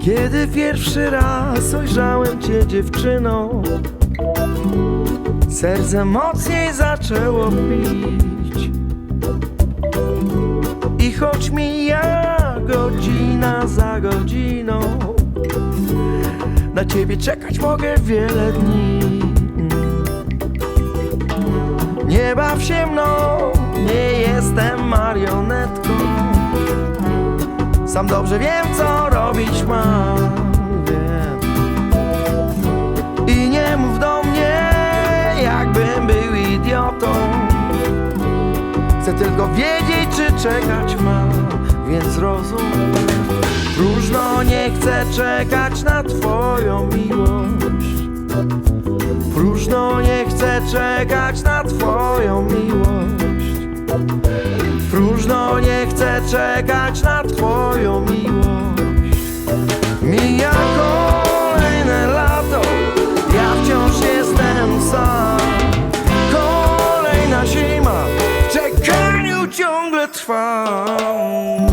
Kiedy pierwszy raz ujrzałem cię dziewczyną Serce mocniej zaczęło bić I choć mija godzina za godziną Na ciebie czekać mogę wiele dni. Nie baw się mną, nie jestem marionetką Sam dobrze wiem, co robić mam, wiem. I nie mów do mnie, jakbym był idiotą. Chcę tylko wiedzieć, czy czekać mam, więc zrozum Próżno nie chcę czekać na twoją miłość. Próżno nie chcę czekać na twoją miłość Próżno nie chcę czekać na twoją miłość. Mija kolejne lato Ja wciąż jestem sam. Kolejna zima W czekaniu ciągle trwam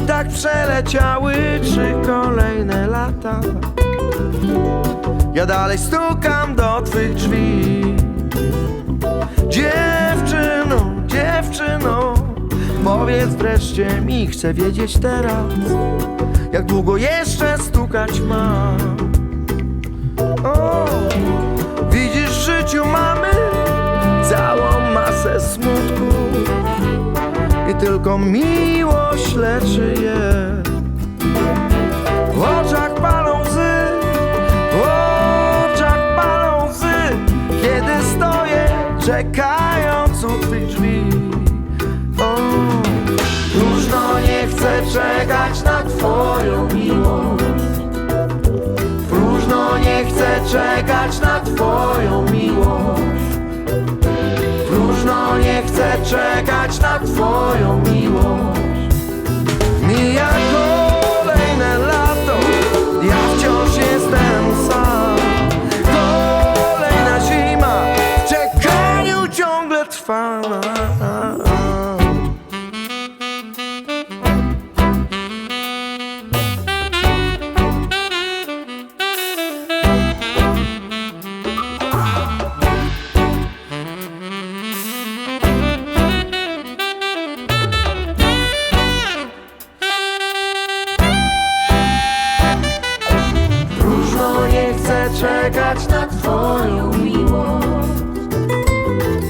I tak przeleciały trzy kolejne lata. Ja dalej stukam do twych drzwi. Dziewczyno, dziewczyno Powiedz wreszcie mi, chcę wiedzieć teraz Jak długo jeszcze stukać mam. O, Widzisz, w życiu mamy tylko miłość leczy je. W oczach palą łzy, w oczach palą łzy, kiedy stoję, czekając u twych drzwi. O, nie chcę czekać na twoją miłość. Próżno nie chcę czekać na twoją miłość. Próżno nie chcę czekać na twoją miłość Mija na twoją miłość.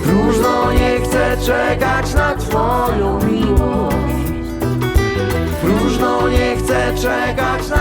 Próżno nie chcę czekać na twoją miłość. Próżno nie chcę czekać na